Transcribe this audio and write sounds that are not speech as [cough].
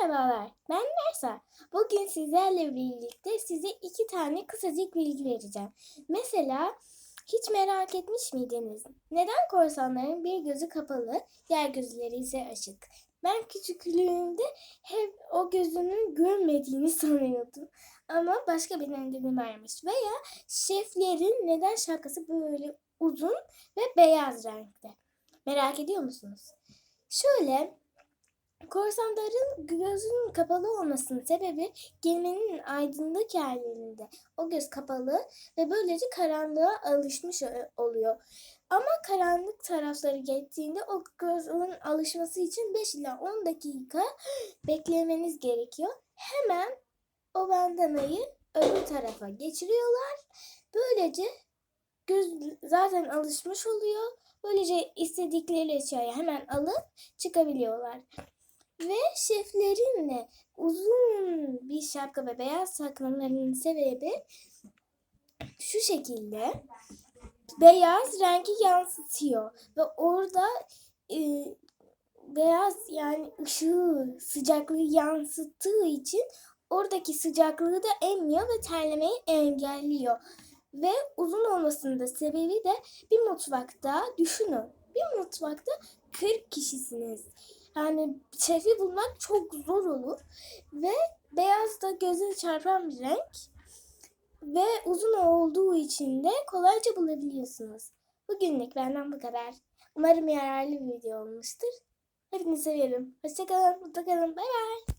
Merhabalar, ben Mersa. Bugün sizlerle birlikte size iki tane kısacık bilgi vereceğim. Mesela hiç merak etmiş miydiniz? Neden korsanların bir gözü kapalı, diğer gözleri ise açık? Ben küçüklüğümde hep o gözünün görmediğini [laughs] sanıyordum. Ama başka bir nedeni varmış. Veya şeflerin neden şapkası böyle uzun ve beyaz renkte? Merak ediyor musunuz? Şöyle Korsanların gözünün kapalı olmasının sebebi geminin aydınlık yerlerinde o göz kapalı ve böylece karanlığa alışmış oluyor. Ama karanlık tarafları geçtiğinde o gözün alışması için 5 ila 10 dakika beklemeniz gerekiyor. Hemen o bandanayı öbür tarafa geçiriyorlar. Böylece göz zaten alışmış oluyor. Böylece istedikleri eşyayı hemen alıp çıkabiliyorlar. Ve şeflerin de uzun bir şapka ve beyaz takmalarının sebebi şu şekilde. Beyaz rengi yansıtıyor ve orada e, beyaz yani ışığı, sıcaklığı yansıttığı için oradaki sıcaklığı da emmiyor ve terlemeyi engelliyor. Ve uzun olmasının da sebebi de bir mutfakta düşünün. Bir mutfakta 40 kişisiniz. Yani şefi bulmak çok zor olur. Ve beyaz da göze çarpan bir renk. Ve uzun olduğu için de kolayca bulabiliyorsunuz. Bugünlük benden bu kadar. Umarım yararlı bir video olmuştur. Hepinizi seviyorum. Hoşçakalın, mutlu kalın. Bay bay.